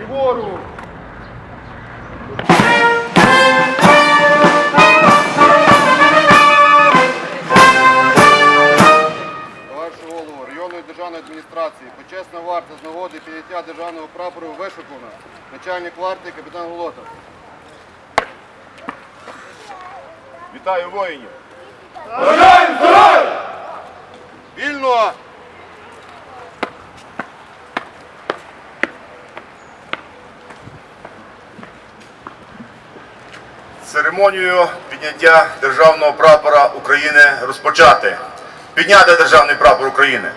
ліворуч. Товаришу голову районної державної адміністрації, почесна варта з нагоди підняття державного прапору вишукана, начальник варти капітан Голотов. Вітаю воїнів! Вільно! Церемонію підняття державного прапора України розпочати. Підняти державний прапор України.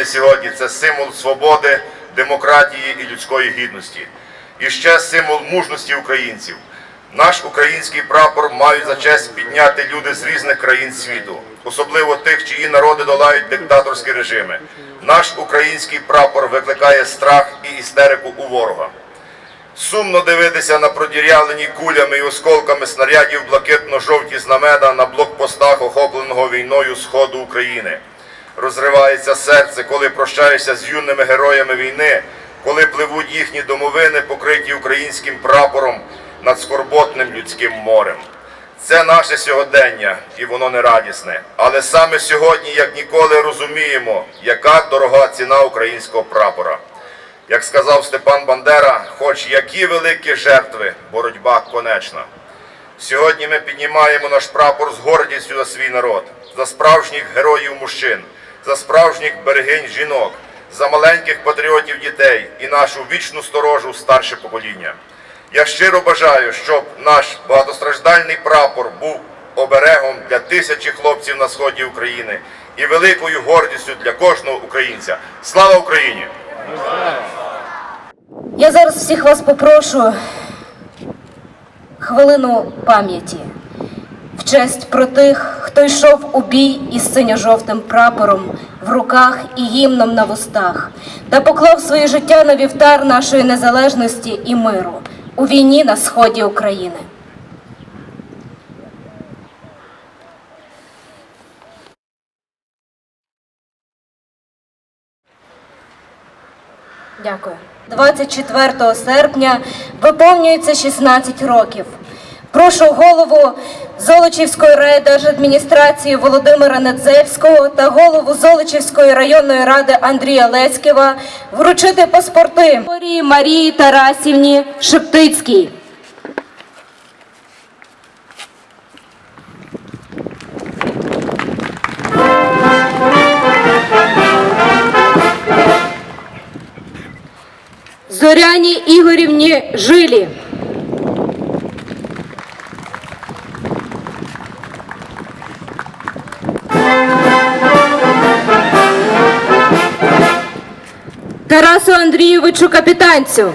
України сьогодні це символ свободи, демократії і людської гідності. І ще символ мужності українців. Наш український прапор мають за честь підняти люди з різних країн світу, особливо тих, чиї народи долають диктаторські режими. Наш український прапор викликає страх і істерику у ворога. Сумно дивитися на продірявлені кулями і осколками снарядів блакитно-жовті знамена на блокпостах охопленого війною Сходу України. Розривається серце, коли прощаєшся з юними героями війни, коли пливуть їхні домовини, покриті українським прапором над скорботним людським морем. Це наше сьогодення, і воно не радісне. Але саме сьогодні, як ніколи, розуміємо, яка дорога ціна українського прапора. Як сказав Степан Бандера, хоч які великі жертви, боротьба конечна. Сьогодні ми піднімаємо наш прапор з гордістю за свій народ, за справжніх героїв мужчин, за справжніх берегинь жінок, за маленьких патріотів дітей і нашу вічну сторожу старше покоління. Я щиро бажаю, щоб наш багатостраждальний прапор був оберегом для тисячі хлопців на сході України і великою гордістю для кожного українця. Слава Україні! Я зараз всіх вас попрошу хвилину пам'яті в честь про тих, хто йшов у бій із синьо-жовтим прапором в руках і гімном на вустах, та поклав своє життя на вівтар нашої незалежності і миру у війні на сході України. Дякую. 24 серпня виповнюється 16 років. Прошу голову Золочівської райдержадміністрації Володимира Недзельського та голову Золочівської районної ради Андрія Леськєва вручити паспорти Марії Тарасівні Шептицькій. Зоряні Ігорівні Жилі. Тарасу Андрійовичу Капітанцю.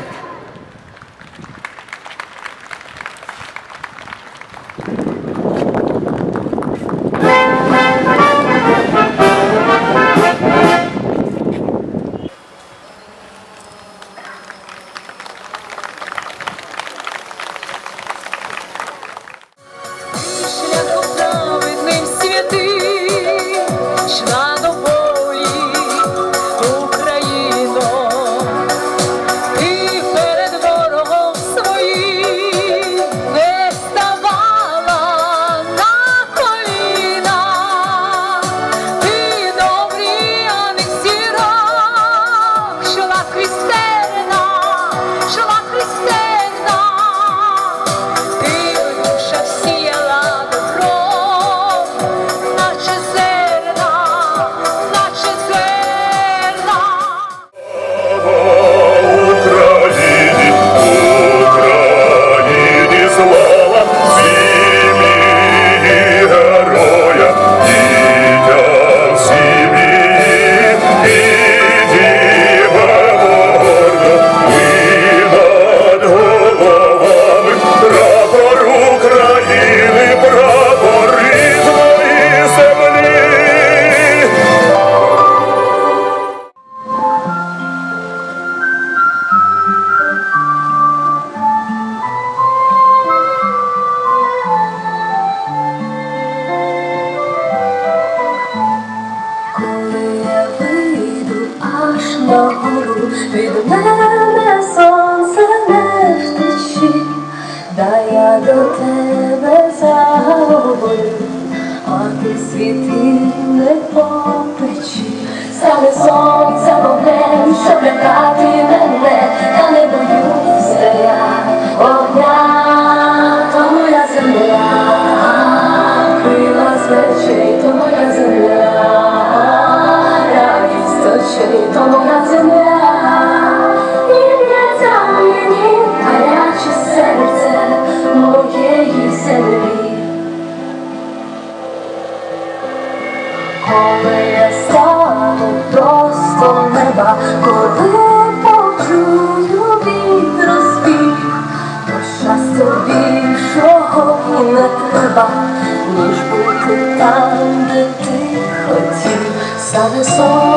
Від мене сонце не втечі, да я до тебе заговорю, а ти світи не попечі, стане сонце вогнем, щоб лякати мене, та не боюся я огня, тому я земля, крила з. So. song.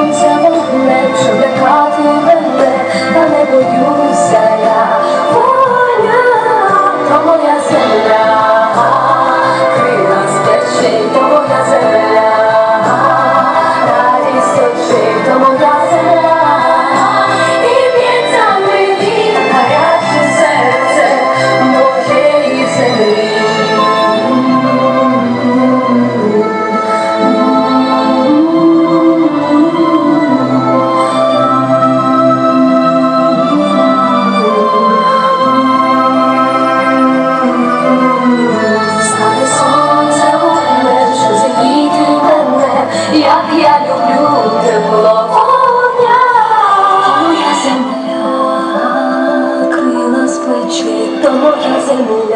tu amor es mundo.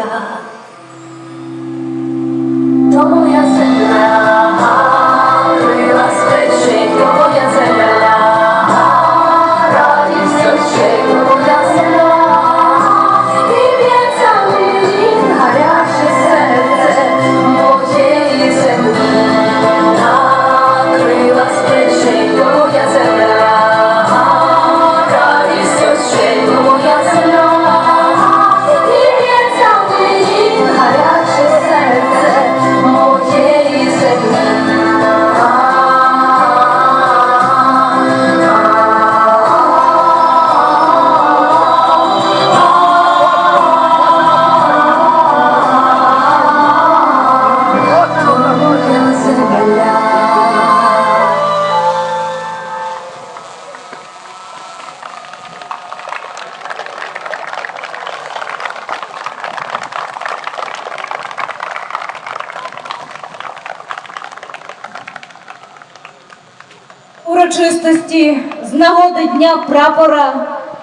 урочистості з нагоди дня прапора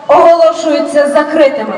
оголошуються закритими.